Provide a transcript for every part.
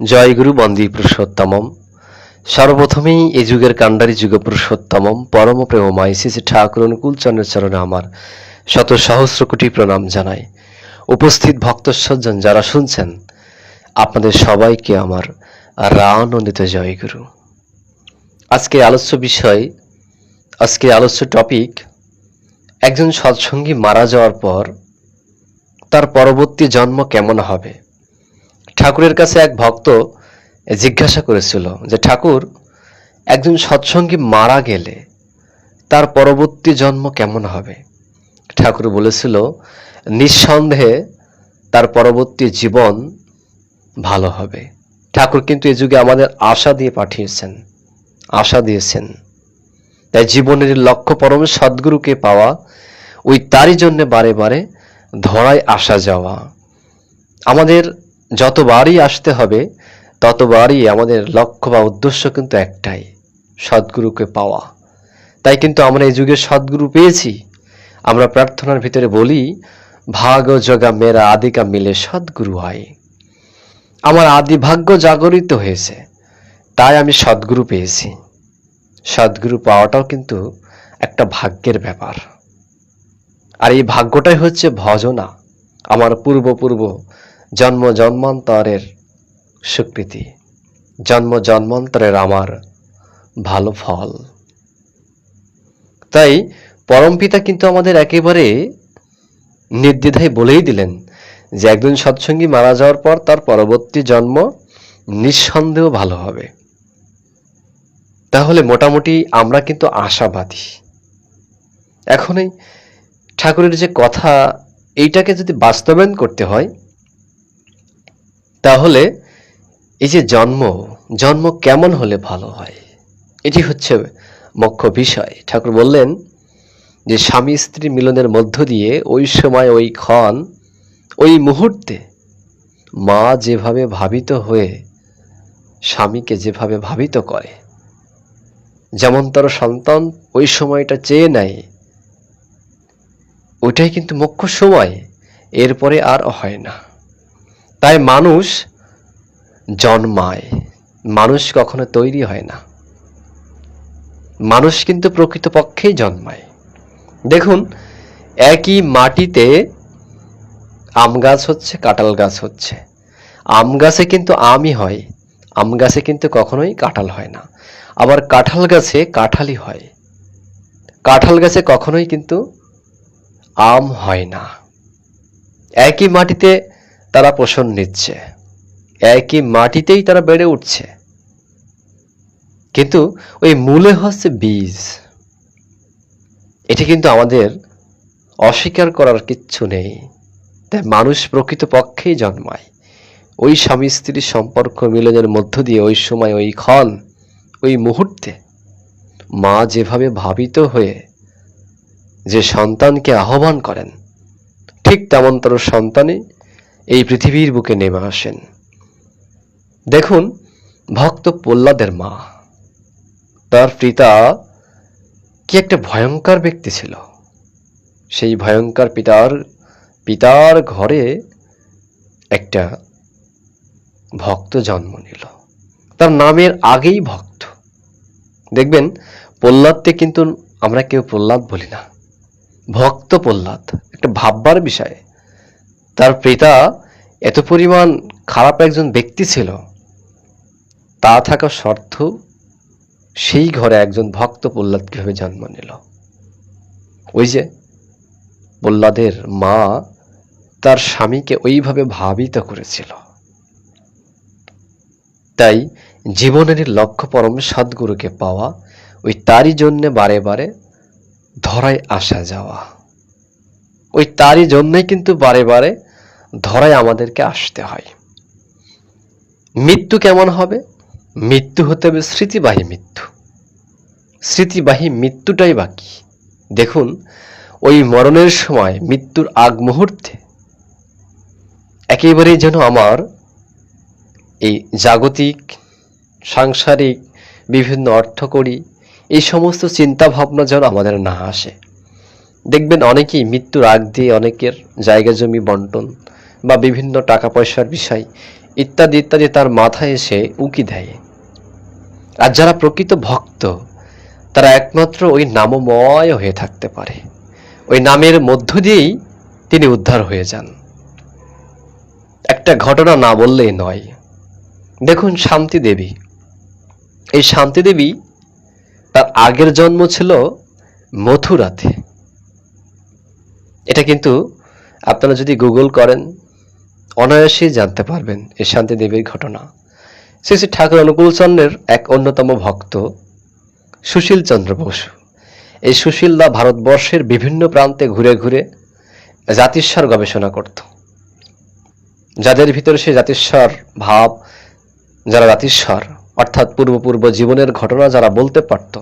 জয়গুরু বন্দী পুরুষোত্তমম। সর্বপ্রথমেই এই যুগের কাণ্ডারি যুগ পুরুষোত্তমম। পরম প্রেমময় শ্রী ঠাকুর অনুকূল চন্দ্রের চরণে আমার শত সহস্র কোটি প্রণাম জানাই। উপস্থিত ভক্ত সজ্জন যারা শুনছেন, আপনাদের সবাইকে আমার রানন্দিত জয়গুরু আজকে আলোচ্য বিষয়, আজকে আলোচ্য টপিক, একজন সৎসঙ্গী মারা যাওয়ার পর তার পরবর্তী জন্ম কেমন হবে? ঠাকুরের কাছে এক ভক্ত জিজ্ঞাসা করেছিল যে, ঠাকুর, একজন সৎসঙ্গী মারা গেলে তার পরবর্তী জন্ম কেমন হবে? ঠাকুর বলেছিল, নিঃসন্দেহে তার পরবর্তী জীবন ভালো হবে। ঠাকুর কিন্তু এ যুগে আমাদের আশা দিয়ে পাঠিয়েছেন, আশা দিয়েছেন। তাই জীবনের লক্ষ্য পরম সদ্গুরুকে পাওয়া, ওই তারই জন্য বারে বারে ধরায় আসা যাওয়া, আমাদের যতবারই আসতে হবে, ততবারই আমাদের লক্ষ্য বা উদ্দেশ্য কিন্তু একটাই, সদ্গুরুকে পাওয়া। তাই কিন্তু আমরা এই যুগে সদ্গুরু পেয়েছি। আমরা প্রার্থনার ভিতরে বলি, ভাগ জগা মেরা আদিকা মিলে সদ্গুরু হয়। আমার আদি ভাগ্য জাগরিত হয়েছে, তাই আমি সদ্গুরু পেয়েছি। সদ্গুরু পাওয়াটাও কিন্তু একটা ভাগ্যের ব্যাপার। আর এই ভাগ্যটাই হচ্ছে ভজনা। আমার পূর্ব পূর্ব জন্ম জন্মান্তরের স্বীকৃতি জন্ম জন্মান্তরের আমার ভালো ফল। তাই পরমপিতা কিন্তু আমাদের একেবারে নির্দ্বিধায় বলেই দিলেন যে একজন সৎসঙ্গী মারা যাওয়ার পর তার পরবর্তী জন্ম নিঃসন্দেহ ভালো হবে। তাহলে মোটামুটি আমরা কিন্তু আশাবাদী। এখন এই ঠাকুরের যে কথা, এইটাকে যদি বাস্তবায়ন করতে হয় তাহলে এই যে জন্ম জন্ম কেমন হলে ভালো হয়? এটি হচ্ছে মুখ্য বিষয়। ঠাকুর বললেন যে, স্বামী স্ত্রী মিলনের মধ্য দিয়ে ওই সময় ওই ক্ষণ, ওই মুহূর্তে মা যেভাবে ভাবিত হয়ে স্বামীকে যেভাবে ভাবিত করে, যেমন তার সন্তান ওই সময়টা চেয়ে নেয় ওইটাই কিন্তু মুখ্য সময়। এরপরে আর হয় না। তাই মানুষ জন্মায়। মানুষ কখনো তৈরি হয় না। মানুষ কিন্তু প্রকৃতপক্ষেই জন্মায়। দেখুন, একই মাটিতে আম গাছ হচ্ছে, কাঁঠাল গাছ হচ্ছে। আম গাছে কিন্তু আমই হয়, আম গাছে কিন্তু কখনোই কাঁঠাল হয় না। আবার কাঁঠাল গাছে কাঁঠালই হয়। কাঁঠাল গাছে কখনোই কিন্তু আম হয় না। একই মাটিতে তারা পোষণ নিচ্ছে। একই মাটিতেই তারা বেড়ে উঠছে। কিন্তু ওই মূলে হচ্ছে বীজ। এটি কিন্তু আমাদের অস্বীকার করার কিচ্ছু নেই। তাই মানুষ প্রকৃত পক্ষেই জন্মায়। ওই স্বামী স্ত্রীর সম্পর্ক মিলনের মধ্য দিয়ে ওই সময়, ওই ক্ষণ, ওই মুহূর্তে মা যেভাবে ভাবিত হয়ে যে সন্তানকে আহ্বান করেন, ঠিক তেমন তার সন্তানে এই পৃথিবীর বুকে নেমে আসেন। দেখুন, ভক্ত প্রহ্লাদের মা। তার পিতা কি একটা ভয়ঙ্কর ব্যক্তি ছিল। সেই ভয়ঙ্কর পিতার পিতার ঘরে একটা ভক্ত জন্ম নিল। তার নামের আগেই ভক্ত। দেখবেন, প্রহ্লাদকে কিন্তু আমরা কেউ প্রহ্লাদ বলি না। ভক্ত প্রহ্লাদ, একটা ভাববার বিষয়। তার পিতা এত পরিমাণ খারাপ একজন ব্যক্তি ছিল, তা থাকা সত্ত্বেও সেই ঘরে একজন ভক্ত প্রহ্লাদ কীভাবে জন্ম নিল? ওই যে প্রহ্লাদের মা তার স্বামীকে ওইভাবে ভাবিত করেছিল। তাই জীবনের লক্ষ্য পরম সদ্গুরুকে পাওয়া, ওই তারই জন্যে বারে বারে ধরায় আসা যাওয়া। ওই তারই জন্যই কিন্তু বারে বারে ধরায় আমাদেরকে আসতে হয়। মৃত্যু কেমন হবে? মৃত্যু হতে হবে স্মৃতিবাহী মৃত্যু। স্মৃতিবাহী মৃত্যুটাই বাকি দেখুন, ওই মরণের সময় মৃত্যুর আগ মুহূর্তে একেবারেই যেন আমার এই জাগতিক, সাংসারিক, বিভিন্ন অর্থকরী এই সমস্ত চিন্তা ভাবনা যেন আমাদের না আসে। দেখবেন অনেকেই মৃত্যুর আগ দিয়ে অনেকের জায়গা জমি বন্টন বা বিভিন্ন টাকা পয়সার বিষয় ইত্যাদি ইত্যাদি তার মাথায় এসে উকি দেয়। আর যারা প্রকৃত ভক্ত, তারা একমাত্র ওই নামময় হয়ে থাকতে পারে। ওই নামের মধ্য দিয়েই তিনি উদ্ধার হয়ে যান। একটা ঘটনা না বললেই নয়। দেখুন শান্তি দেবী। এই শান্তি দেবী তার আগের জন্ম ছিল মথুরাতে। এটা কিন্তু আপনারা যদি গুগল করেন, অনায়াসেই জানতে পারবেন এই শান্তি দেবীর ঘটনা। শ্রী শ্রী ঠাকুর অনুকূলচন্দ্রের এক অন্যতম ভক্ত, সুশীল চন্দ্র বসু। এই সুশীলদা ভারতবর্ষের বিভিন্ন প্রান্তে ঘুরে ঘুরে জাতিস্বর গবেষণা করত। যাদের ভিতরে সে জাতিস্বর ভাব, যারা জাতিস্বর, অর্থাৎ পূর্বপূর্ব জীবনের ঘটনা যারা বলতে পারত,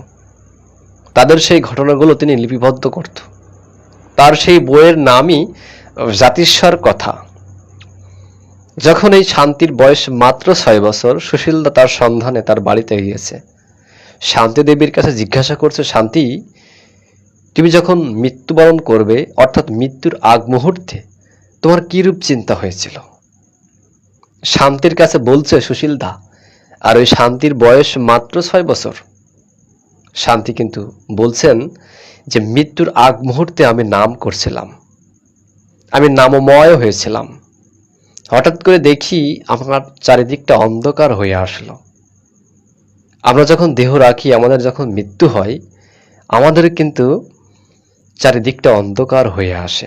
তাদের সেই ঘটনাগুলো তিনি লিপিবদ্ধ করত। তার সেই বইয়ের নামই জাতিস্বর কথা। যখন এই শান্তির বয়স মাত্র ছয় বছর, সুশীলদা তার সন্ধানে তার বাড়িতে গিয়েছে। শান্তি দেবীর কাছে জিজ্ঞাসা করছে, শান্তি, তুমি যখন মৃত্যুবরণ করবে, অর্থাৎ মৃত্যুর আগ মুহূর্তে, তোমার কি রূপ চিন্তা হয়েছিল? শান্তির কাছে বলছে, সুশীলদা, আর ওই শান্তির বয়স মাত্র ছয় বছর। শান্তি কিন্তু বলছেন যে মৃত্যুর আগ মুহূর্তে আমি নাম করছিলাম। আমি নামময় হয়েছিলাম। হঠাৎ করে দেখি আমার চারিদিকটা অন্ধকার হয়ে আসলো। আমরা যখন দেহ রাখি, আমাদের যখন মৃত্যু হয়, আমাদের কিন্তু চারিদিকটা অন্ধকার হয়ে আসে।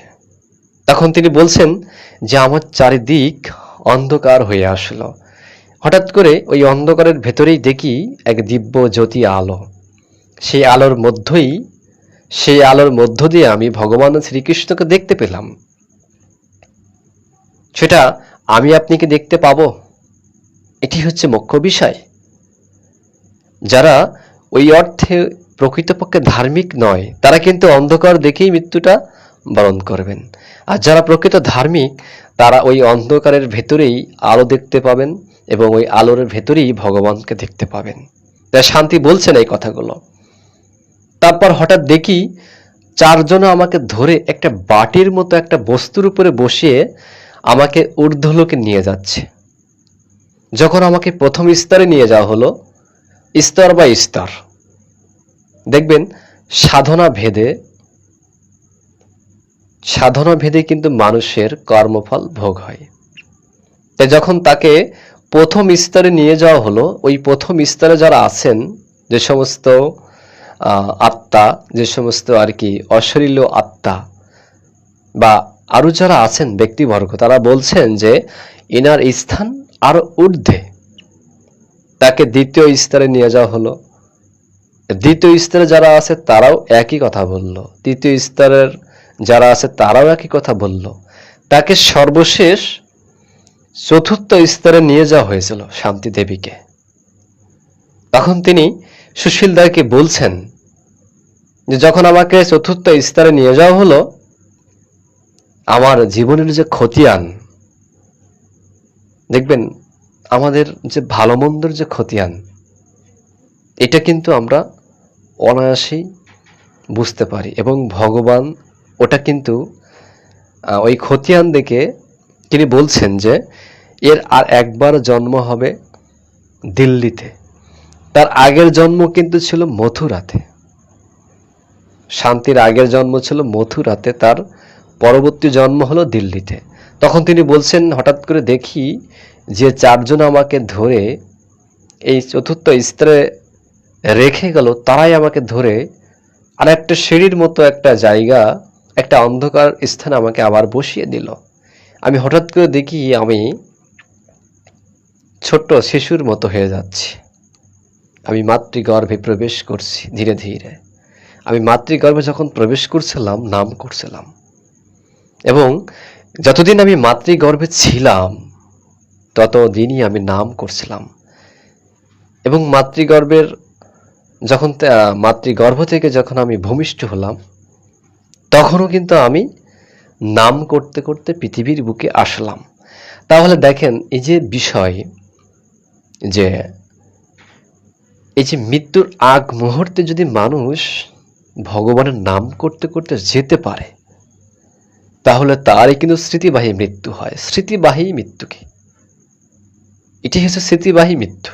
তখন তিনি বলছেন যে, আমার চারিদিক অন্ধকার হয়ে আসলো। হঠাৎ করে ওই অন্ধকারের ভেতরেই দেখি এক দিব্য জ্যোতি আলো। সেই আলোর মধ্যেই সেই আলোর মধ্য দিয়ে আমি ভগবান শ্রীকৃষ্ণকে দেখতে পেলাম। সেটা আমি আপনি কি দেখতে পাব। এটি হচ্ছে মুখ্য বিষয়। যারা ওই অর্থে প্রকৃতপক্ষে ধার্মিক নয়, তারা কিন্তু অন্ধকার দেখেই মৃত্যুটা বরণ করবেন। আর যারা প্রকৃত ধার্মিক, তারা ওই অন্ধকারের ভেতরেই আলো দেখতে পাবেন এবং ওই আলোর ভেতরেই ভগবানকে দেখতে পাবেন। তাই শান্তি বলছেন এই কথাগুলো। তারপর হঠাৎ দেখি চারজন আমাকে ধরে একটা বাটির মতো একটা বস্তুর উপরে বসিয়ে আমাকে ঊর্ধ্বলোকে নিয়ে যাচ্ছে। যখন আমাকে প্রথম স্তরে নিয়ে যাওয়া হলো, স্তর বা স্তর। দেখবেন, সাধনা ভেদে সাধনা ভেদে কিন্তু মানুষের কর্মফল ভোগ হয়। তাই যখন তাকে প্রথম স্তরে নিয়ে যাওয়া হলো, ওই প্রথম স্তরে যারা আছেন, যে সমস্ত আত্মা, যে সমস্ত আর কি অশরীল আত্মা, বা আরও যারা আছেন ব্যক্তিবর্গ, তারা বলছেন যে ইনার স্থান আরও ঊর্ধ্বে। তাকে দ্বিতীয় স্তরে নিয়ে যাওয়া হলো। দ্বিতীয় স্তরে যারা আছে, তারাও একই কথা বলল। তৃতীয় স্তরের যারা আছে, তারাও একই কথা বলল। তাকে সর্বশেষ চতুর্থ স্তরে নিয়ে যাওয়া হয়েছিল শান্তি দেবীকে। তখন তিনি সুশীলদাকে বলছেন যে যখন আমাকে চতুর্থ স্তরে নিয়ে যাওয়া হলো, আমার জীবনের যে খতিয়ান দেখবেন আমাদের যে ভালো মন্দর যে খতিয়ান এটা কিন্তু আমরা অনায়াসেই বুঝতে পারি এবং ভগবান ওটা কিন্তু ওই খতিয়ান দেখে তিনি বলছেন যে, এর আর একবার জন্ম হবে দিল্লিতে। তার আগের জন্ম কিন্তু ছিল মথুরাতে। শান্তির আগের জন্ম ছিল মথুরাতে, তার পরবর্তী জন্ম হলো দিল্লিতে। তখন তিনি বলছেন, হঠাৎ করে দেখি যে চারজন আমাকে ধরে এই চতুর্থ স্তরে রেখে গেল, তারাই আমাকে ধরে আর একটা সিঁড়ির মতো একটা জায়গা, একটা অন্ধকার স্থানে আমাকে আবার বসিয়ে দিল। আমি হঠাৎ করে দেখি আমি ছোট্ট শিশুর মতো হয়ে যাচ্ছি। আমি মাতৃগর্ভে প্রবেশ করছি ধীরে ধীরে। আমি মাতৃগর্ভে যখন প্রবেশ করছিলাম, নাম করছিলাম। এবং যতদিন আমি মাতৃগর্ভে ছিলাম, ততদিনই আমি নাম করছিলাম। এবং মাতৃগর্ভের যখন মাতৃগর্ভ থেকে যখন আমি ভূমিষ্ঠ হলাম, তখনও কিন্তু আমি নাম করতে করতে পৃথিবীর বুকে আসলাম। তাহলে দেখেন, এই যে বিষয় যে, এই যে মৃত্যুর আগ মুহূর্তে যদি মানুষ ভগবানের নাম করতে করতে যেতে পারে, তাহলে তারই কিন্তু স্মৃতিবাহী মৃত্যু হয়, স্মৃতিবাহী মৃত্যু কি? এটি হচ্ছে স্মৃতিবাহী মৃত্যু।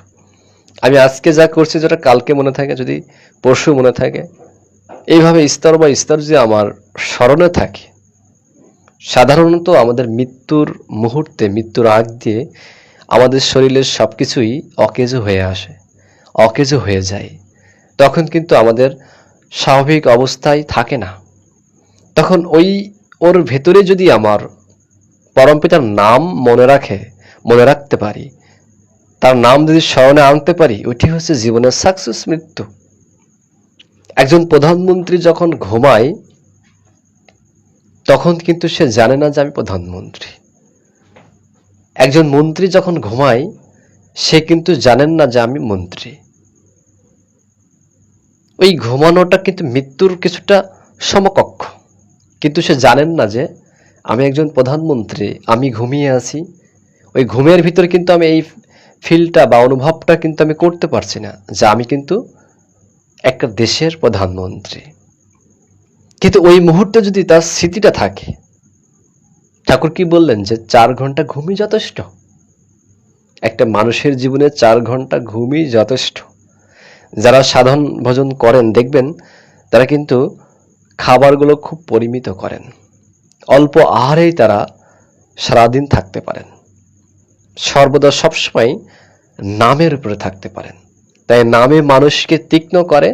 আমি আজকে যা করছি, যেটা কালকে মনে থাকে, যদি পরশু মনে থাকে, এইভাবে স্তর বা স্তর যে আমার স্মরণে থাকে, সাধারণত আমাদের মৃত্যুর মুহূর্তে, মৃত্যুর আগ দিয়ে আমাদের শরীরের সব কিছুই অকেজো হয়ে আসে, অকেজো হয়ে যায়। তখন কিন্তু আমাদের স্বাভাবিক অবস্থায় থাকে না। তখন ওই, ওর ভেতরে যদি আমার পরমপিতার নাম মনে রাখে, মনে রাখতে পারি, তার নাম যদি স্মরণে আনতে পারি ওটি হচ্ছে জীবনের সাকসেস মৃত্যু। একজন প্রধানমন্ত্রী যখন ঘুমায়, তখন কিন্তু সে জানে না যে আমি প্রধানমন্ত্রী। একজন মন্ত্রী যখন ঘুমায়, সে কিন্তু জানেন না যে আমি মন্ত্রী। ওই ঘুমানোটা কিন্তু মৃত্যুর কিছুটা সমকক্ষ। কিন্তু সে জানেন না যে আমি একজন প্রধানমন্ত্রী, আমি ঘুমিয়ে আছি। ওই ঘুমের ভিতরে কিন্তু আমি এই ফিলটা বা অনুভবটা কিন্তু আমি করতে পারছি না যে আমি কিন্তু একটা দেশের প্রধানমন্ত্রী। কিন্তু ওই মুহূর্তে যদি তার স্মৃতিটা থাকে, ঠাকুর কি বললেন যে চার ঘণ্টা ঘুমই যথেষ্ট? একটা মানুষের জীবনে চার ঘণ্টা ঘুমই যথেষ্ট। যারা সাধন ভোজন করেন, দেখবেন তারা কিন্তু খাবারগুলো খুব পরিমিত করেন। অল্প আহারেই তারা সারাদিন থাকতে পারেন। সর্বদা সবসময় নামের উপরে থাকতে পারেন। তাই নামে মানুষকে তীক্ষ্ণ করে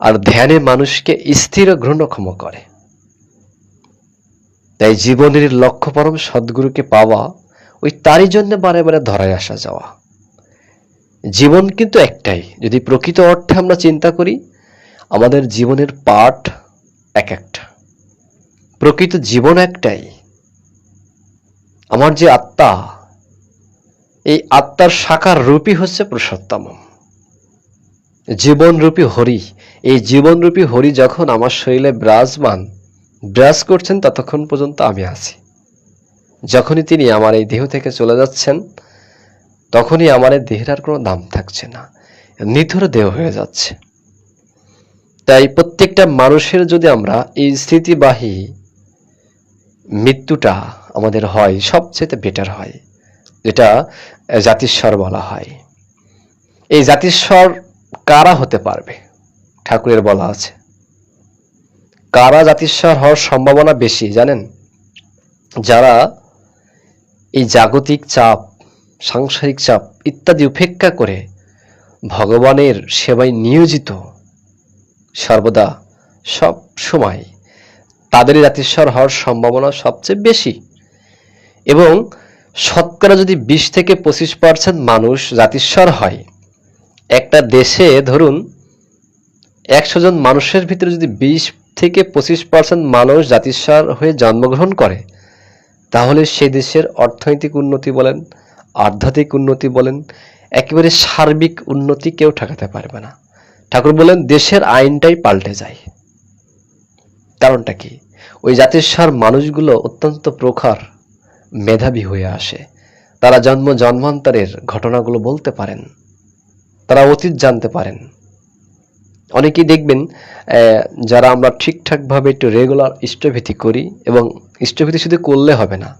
আর ধ্যানে মানুষকে স্থির ঘৃণক্ষম করে। তাই জীবনের লক্ষ্য পরম সদ্গুরুকে পাওয়া, ওই তারই জন্য বারে বারে ধরায় আসা যাওয়া। জীবন কিন্তু একটাই। যদি প্রকৃত অর্থে আমরা চিন্তা করি, আমাদের জীবনের পাঠ এক একটা। প্রকৃত জীবন একটাই। আমার যে আত্মা, এই আত্মার সাকার রূপই হচ্ছে পুরুষোত্তম জীবনরূপী হরি, এই জীবনরূপী হরি যখন আমার শরীরে বিরাজমান, বিরাজ করছেন, ততক্ষণ পর্যন্ত আমি আছি। যখনই তিনি আমার এই দেহ থেকে চলে যাচ্ছেন তখনই এই দেহের আর কোনো দাম থাকছে না। নিথর দেহ হয়ে যাচ্ছে। তাই প্রত্যেকটা মানুষের যদি আমরা এই স্মৃতিবাহী মৃত্যুটা আমাদের হয় সবচেয়ে বেটার হয়, যেটা জাতিস্বর বলা হয়। এই জাতিস্বর কারা হতে পারবে? ঠাকুরের বলা আছে। কারা জাতিস্বর হওয়ার সম্ভাবনা বেশি, জানেন? যারা এই জাগতিক চাপ সাংসারিক চাপ ইত্যাদি উপেক্ষা করে ভগবানের সেবায় নিয়োজিত সর্বদা সব সময় তাদেরই জাতিস্বর হওয়ার সম্ভাবনা সবচেয়ে বেশি। এবং শতকরা যদি বিশ থেকে পঁচিশ পার্সেন্ট মানুষ জাতিস্বর হয়, একটা দেশে ধরুন একশো জন মানুষের ভিতরে যদি বিশ থেকে পঁচিশ পার্সেন্ট মানুষ জাতিস্বর হয়ে জন্মগ্রহণ করে, তাহলে সে দেশের অর্থনৈতিক উন্নতি বলেন আধ্যাত্মিক উন্নতি বলেন, একেবারে সার্বিক উন্নতি কেউ ঠেকাতে পারবে না। ঠাকুর বলেন, দেশের আইনটাই পাল্টে যায়। কারণটা কি? ওই জাতিস্বর মানুষগুলো অত্যন্ত প্রখর, মেধাবী হয়ে আসে। তারা জন্ম জন্মান্তরের ঘটনাগুলো বলতে পারেন। তারা অতীত জানতে পারেন। অনেকেই দেখবেন যারা আমরা ঠিকঠাকভাবে একটু রেগুলার ইষ্টভীতি করি এবং ইষ্টভীতি শুধু করলে হবে না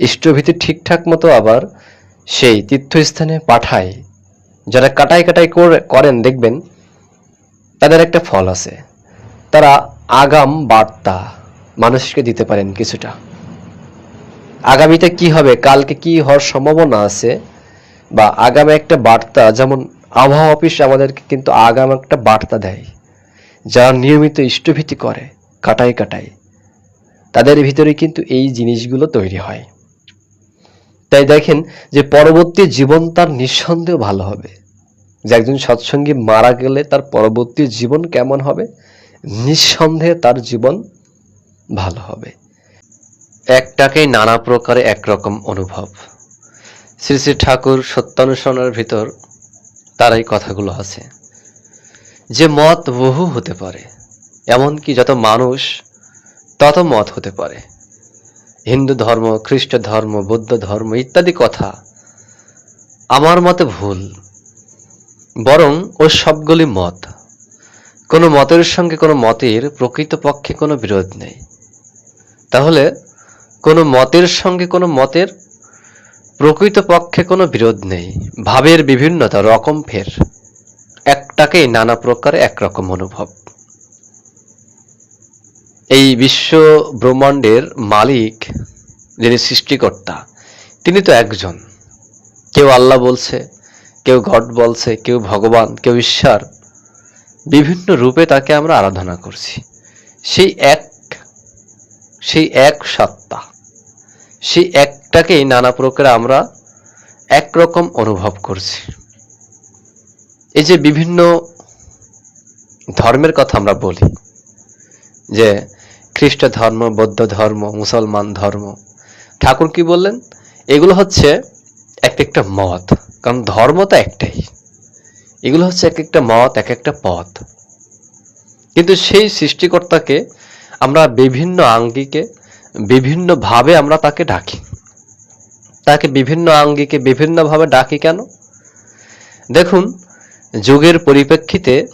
ইষ্টভীতি ঠিকঠাক মতো আবার সেই তীর্থস্থানে পাঠায়। যারা কাটাই কাটাই করে, করেন, দেখবেন তাদের একটা ফল আছে। তারা আগাম বার্তা মানুষকে দিতে পারেন কিছুটা। আগামীতে কি হবে, কালকে কি হওয়ার সম্ভাবনা আছে? বা আগামী একটা বার্তা, যেমন আবহাওয়া অফিস আমাদেরকে কিন্তু আগাম একটা বার্তা দেয়। যারা নিয়মিত ইষ্টভীতি করে, কাটাই কাটাই, তাদের ভিতরে কিন্তু এই জিনিসগুলো তৈরি হয়। তাই দেখেন যে পরবর্তী জীবন তার নিঃসন্দেহ ভালো হবে। যে একজন সৎসঙ্গী মারা গেলে তার পরবর্তী জীবন কেমন হবে? নিঃসন্দেহে তার জীবন ভালো হবে। একটাকেই নানা প্রকারে একরকম অনুভব। শ্রী শ্রী ঠাকুর সত্যানুসরণের ভিতর তার এই কথাগুলো আছে। যে মত বহু হতে পারে, এমনকি যত মানুষ, তত মত হতে পারে। হিন্দু ধর্ম, খ্রিস্ট ধর্ম, বৌদ্ধ ধর্ম ইত্যাদি কথা আমার মতে ভুল। বরং ও সবগুলি মত। কোনো মতের সঙ্গে কোনো মতের প্রকৃতপক্ষে কোনো বিরোধ নেই। তাহলে কোনো মতের সঙ্গে কোনো মতের প্রকৃতপক্ষে কোনো বিরোধ নেই। ভাবের বিভিন্নতা, রকম ফের। একটাকেই নানা প্রকারে একরকম অনুভব। এই বিশ্ব ব্রহ্মাণ্ডের মালিক, যিনি সৃষ্টিকর্তা, তিনি তো একজন। কেউ আল্লাহ বলছে, কেউ গড বলছে, কেউ ভগবান, কেউ ঈশ্বর। বিভিন্ন রূপে তাকে আমরা আরাধনা করছি। সেই এক সেই এক সত্তা, সেই একটাকেই নানা প্রকারে আমরা একরকম অনুভব করছি। এই যে বিভিন্ন ধর্মের কথা আমরা বলি, যে খ্রিস্ট ধর্ম, বৌদ্ধ ধর্ম, মুসলমান ধর্ম। ঠাকুর কি বললেন? এগুলো হচ্ছে এক একটা মত, কারণ ধর্ম তো একটাই। এগুলো হচ্ছে এক একটা মত এক একটা পথ। কিন্তু সেই সৃষ্টিকর্তাকে আমরা বিভিন্ন আঙ্গিকে বিভিন্নভাবে আমরা তাকে ডাকি। তাকে বিভিন্ন আঙ্গিকে বিভিন্নভাবে ডাকি কেন? দেখুন, যুগের পরিপ্রেক্ষিতে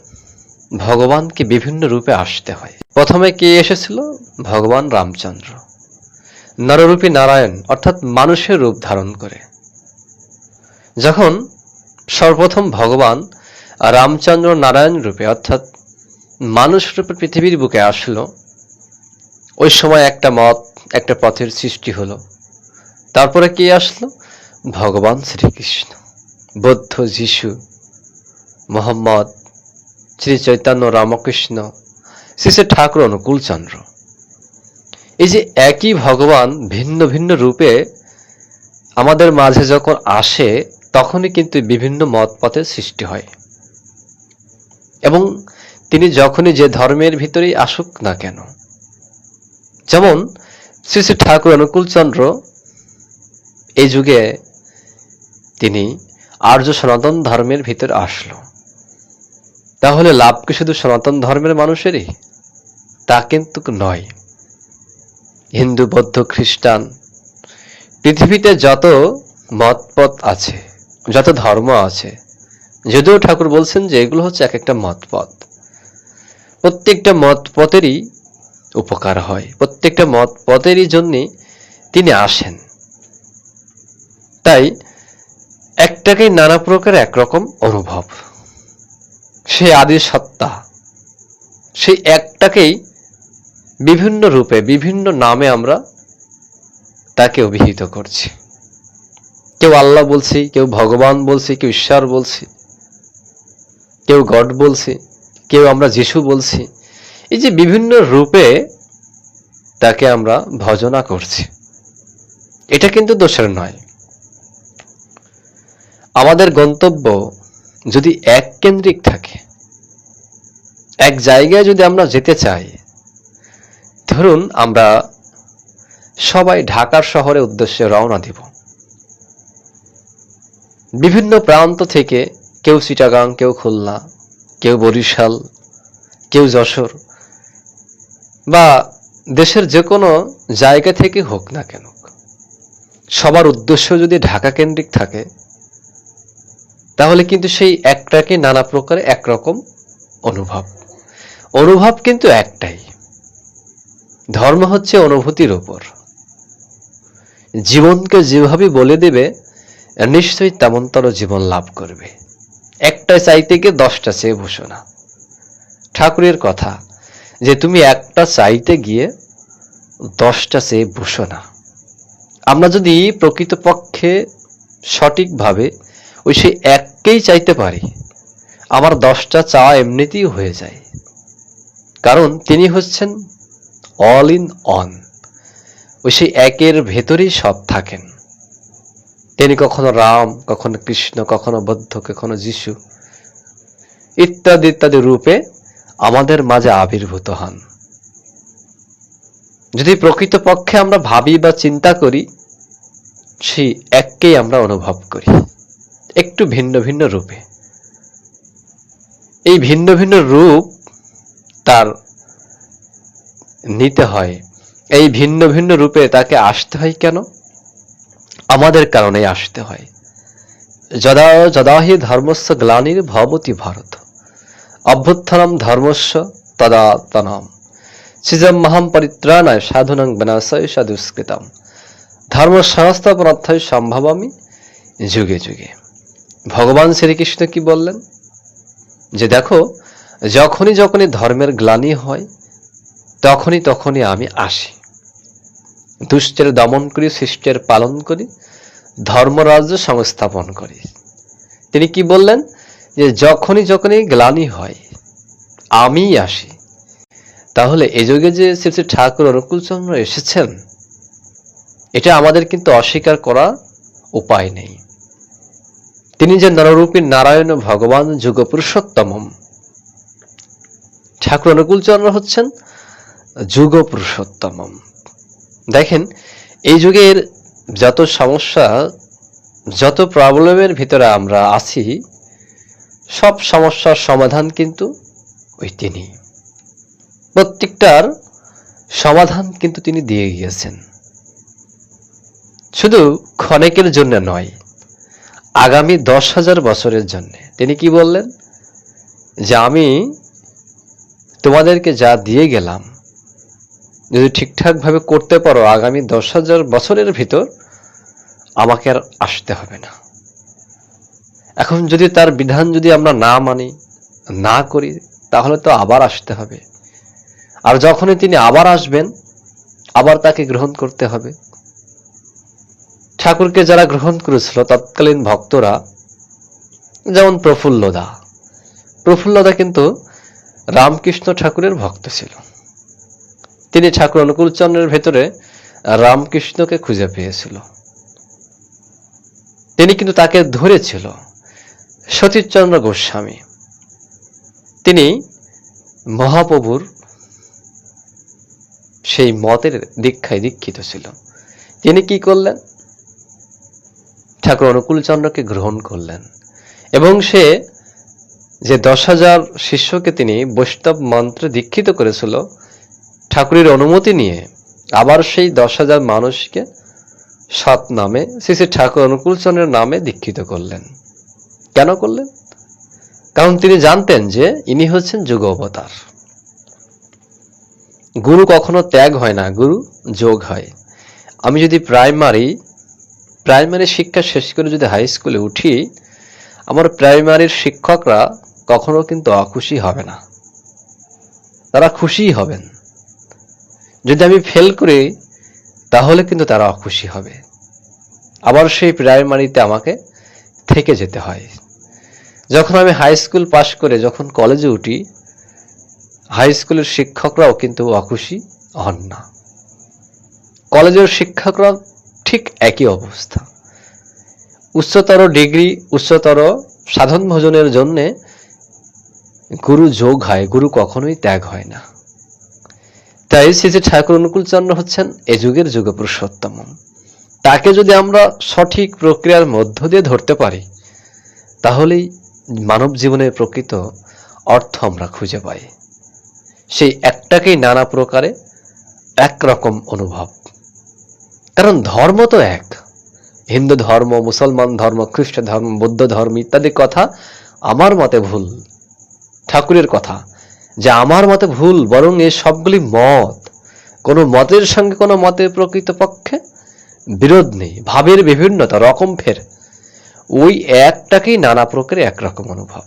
ভগবানকে বিভিন্ন রূপে আসতে হয়। প্রথমে কে এসেছিল? ভগবান রামচন্দ্র। নররূপী নারায়ণ অর্থাৎ মানুষের রূপ ধারণ করে। যখন সর্বপ্রথম ভগবান রামচন্দ্র নারায়ণ রূপে অর্থাৎ মানুষ রূপে পৃথিবীর বুকে আসলো, ওই সময় একটা মত, একটা পথের সৃষ্টি হলো। তারপরে কে আসলো? ভগবান শ্রীকৃষ্ণ, বৌদ্ধ, যিশু, মোহাম্মদ, শ্রী চৈতন্য রামকৃষ্ণ শ্রী ঠাকুর অনুকূলচন্দ্র এই যে একই ভগবান ভিন্ন ভিন্ন রূপে আমাদের মাঝে যখন আসে, তখনই কিন্তু বিভিন্ন মত পথের সৃষ্টি হয়। এবং তিনি যখনই যে ধর্মের ভিতরেই আসুক না কেন। যেমন শ্রী শ্রী ঠাকুর অনুকূলচন্দ্র এই যুগে তিনি আর্য সনাতন ধর্মের ভিতর আসলো। তাহলে লাভ কি শুধু সনাতন ধর্মের মানুষেরই? তা কিন্তু নয়। হিন্দু, বৌদ্ধ, খ্রিস্টান, পৃথিবীতে যত মতপথ আছে, যত ধর্ম আছে, যদিও ঠাকুর বলছেন যে এগুলো হচ্ছে এক একটা মতপথ। প্রত্যেকটা মতপথেরই উপকার হয়, প্রত্যেকটা মতপথেরই জন্যে তিনি আসেন। তাই একটাকেই নানা প্রকার একরকম অনুভব। সে আদি সত্তা সেই একটাকেই বিভিন্ন রূপে, বিভিন্ন নামে আমরা তাকে অভিহিত করছি। কেউ আল্লাহ বলছি, কেউ ভগবান বলছি, কেউ ঈশ্বর বলছি, কেউ গড বলছি, কেউ আমরা যিশু বলছি। এই যে বিভিন্ন রূপে তাকে আমরা ভজনা করছি। এটা কিন্তু দোষের নয়। আমাদের গন্তব্য যদি এক কেন্দ্রিক থাকে, এক জায়গায় যদি আমরা যেতে চাই ধরুন আমরা সবাই ঢাকার শহরে উদ্দেশ্যে রওনা দিব। বিভিন্ন প্রান্ত থেকে কেউ চিটাগাং, কেউ খুলনা, কেউ বরিশাল, কেউ যশোর বা দেশের যে কোনো জায়গা থেকে হোক না কেন, সবার উদ্দেশ্য যদি ঢাকা কেন্দ্রিক থাকে, তাহলে কিন্তু সেই একটাকে নানা প্রকারে একরকম অনুভব। অনুভব কিন্তু একটাই। ধর্ম হচ্ছে অনুভূতির উপর। জীবনকে যেভাবে বলে দেবে, নিশ্চয়ই তেমনতর জীবন লাভ করবে। একটা চাইতে গিয়ে দশটা চেয়ে বসো না। ঠাকুরের কথা যে তুমি একটা চাইতে গিয়ে দশটা চেয়ে বসো না। আমরা যদি প্রকৃতপক্ষে সঠিকভাবে ওই সেই এককেই চাইতে পারি আমার দশটা চাওয়া এমনিতেই হয়ে যায়। কারণ তিনি হচ্ছেন অল ইন অন ওই সেই একের ভেতরেই সব থাকেন। তিনি কখনো রাম, কখনো কৃষ্ণ, কখনো বৌদ্ধ, কখনো যিশু ইত্যাদি ইত্যাদি রূপে আমাদের মাঝে আবির্ভূত হন। যদি প্রকৃতপক্ষে আমরা ভাবি বা চিন্তা করি, সেই এককেই আমরা অনুভব করি। একটু ভিন্ন ভিন্ন রূপে। এই ভিন্ন ভিন্ন রূপ তার নিতে হয়। এই ভিন্ন ভিন্ন রূপে তাকে আসতে হয় কেন? আমাদের কারণে আসতে হয়। যদা যদাহি ধর্মস্য গ্লানির ভবতি ভারত। অভ্যুত্থানম ধর্মস্য তদা তনাম সিজম মহাম পরিত্রাণায় সাধুনাং বিনাশয় সাদুষ্কৃতম ধর্ম সংস্থাপন অর্থাৎ সম্ভব আমি যুগে যুগে। ভগবান শ্রীকৃষ্ণ কি বললেন? যে দেখো, যখনই যখনই ধর্মের গ্লানি হয় তখনই তখনই আমি আসি। দুষ্টের দমন করি শিষ্টের পালন করি, ধর্মরাজ্য সংস্থাপন করি। তিনি কি বললেন? যে যখনই যখনই গ্লানি হয় আমি আসি। তাহলে এ যুগে যে শ্রী শ্রী ঠাকুর অনুকূলচন্দ্র এসেছেন, এটা আমাদের কিন্তু অস্বীকার করা উপায় নেই। তিনি যে নররূপী নারায়ণ ভগবান যুগ পুরুষোত্তমম ঠাকুর অনুকূলচন্দ্র হচ্ছেন যুগ পুরুষোত্তমম দেখেন, এই যুগের যত সমস্যা, যত প্রবলেমের ভিতরে আমরা আছি, সব সমস্যার সমাধান কিন্তু ওই তিনি। প্রত্যেকটার সমাধান কিন্তু তিনি দিয়ে গিয়েছেন। শুধু ক্ষণেকের জন্য নয়, আগামী দশ হাজার বছরের জন্য। তিনি কি বললেন? যে আমি তোমাদেরকে যা দিয়ে গেলাম যদি ঠিকঠাকভাবে করতে পারো আগামী দশ হাজার বছরের ভিতর, আমাকে আর আসতে হবে না। এখন যদি তার বিধান যদি আমরা না মানি, না করি, তাহলে তো আবার আসতে হবে। আর যখনই তিনি আবার আসবেন, আবার তাকে গ্রহণ করতে হবে। ঠাকুরকে যারা গ্রহণ করেছিল, তৎকালীন ভক্তরা, যেমন প্রফুল্লদা। প্রফুল্লদা কিন্তু রামকৃষ্ণ ঠাকুরের ভক্ত ছিল। তিনি ঠাকুর অনুকূলচন্দ্রের ভেতরে রামকৃষ্ণকে খুঁজে পেয়েছিল। তিনি কিন্তু তাকে ধরেছিল, সতীশচন্দ্র গোস্বামী। তিনি মহাপ্রভুর সেই মতের দীক্ষায় দীক্ষিত ছিল। তিনি কি করলেন? ঠাকুর অনুকূলচন্দ্রকে গ্রহণ করলেন এবং সে যে দশ হাজার শিষ্যকে তিনি বৈষ্ণব মন্ত্রে দীক্ষিত করেছিল ঠাকুরের অনুমতি নিয়ে আবার সেই দশ হাজার মানুষকে সৎ নামে, শ্রী শ্রী ঠাকুর অনুকূলচন্দ্রের নামে দীক্ষিত করলেন। কেন করলেন? কারণ তিনি জানতেন যে ইনি হচ্ছেন যুগ অবতার। গুরু কখনো ত্যাগ হয় না, গুরু যোগ হয়। আমি যদি প্রাইমারি প্রাইমারি শিক্ষা শেষ করে যদি হাই স্কুলে উঠি, আমার প্রাইমারির শিক্ষকরা কখনো কিন্তু অখুশি হবে না। তারা খুশিই হবেন। যদি আমি ফেল করি, তাহলে কিন্তু তারা অখুশি হবে। আবার সেই প্রাইমারিতে আমাকে থেকে যেতে হয়। যখন আমি হাই স্কুল পাশ করে যখন কলেজে উঠি হাই স্কুলের শিক্ষকরাও কিন্তু অখুশি হন না। কলেজের শিক্ষকরাও ঠিক একই অবস্থা। উচ্চতর ডিগ্রি উচ্চতর সাধন ভোজনের জন্যে গুরু যোগ হয়, গুরু কখনোই ত্যাগ হয় না। তাই শ্রী ঠাকুর অনুকূলচন্দ্র হচ্ছেন এ যুগের যুগ পুরুষোত্তম তাকে যদি আমরা সঠিক প্রক্রিয়ার মধ্য দিয়ে ধরতে পারি, তাহলেই মানব জীবনের প্রকৃত অর্থ আমরা খুঁজে পাই। সেই একটাকেই নানা প্রকারে একরকম অনুভব। কারণ ধর্ম তো এক। হিন্দু ধর্ম, মুসলমান ধর্ম, খ্রিস্ট ধর্ম, বৌদ্ধ ধর্ম ইত্যাদি কথা আমার মতে ভুল, ঠাকুরের কথা। যে আমার মতে ভুল, বরং এ সবগুলি মত। কোনো মতের সঙ্গে কোনো মতের প্রকৃতপক্ষে বিরোধ নেই, ভাবের বিভিন্নতা, রকম ফের। ওই একটাকেই নানা প্রকারে একরকম অনুভব।